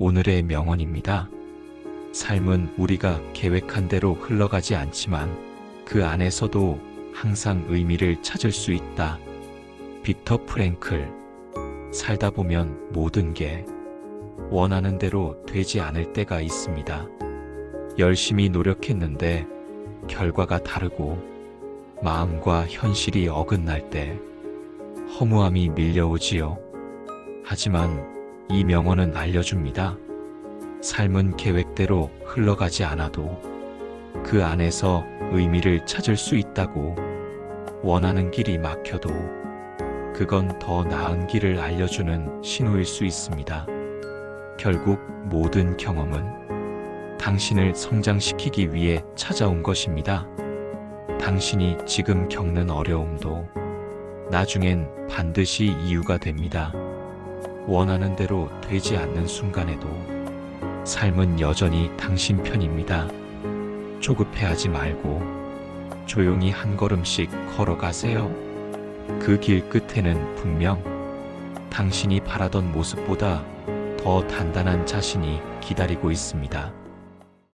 오늘의 명언입니다. 삶은 우리가 계획한 대로 흘러가지 않지만 그 안에서도 항상 의미를 찾을 수 있다. 빅터 프랭클. 살다 보면 모든 게 원하는 대로 되지 않을 때가 있습니다. 열심히 노력했는데 결과가 다르고 마음과 현실이 어긋날 때 허무함이 밀려오지요. 하지만 이 명언은 알려줍니다. 삶은 계획대로 흘러가지 않아도 그 안에서 의미를 찾을 수 있다고 원하는 길이 막혀도 그건 더 나은 길을 알려주는 신호일 수 있습니다. 결국 모든 경험은 당신을 성장시키기 위해 찾아온 것입니다. 당신이 지금 겪는 어려움도 나중엔 반드시 이유가 됩니다. 원하는 대로 되지 않는 순간에도 삶은 여전히 당신 편입니다. 조급해하지 말고 조용히 한 걸음씩 걸어가세요. 그 길 끝에는 분명 당신이 바라던 모습보다 더 단단한 자신이 기다리고 있습니다.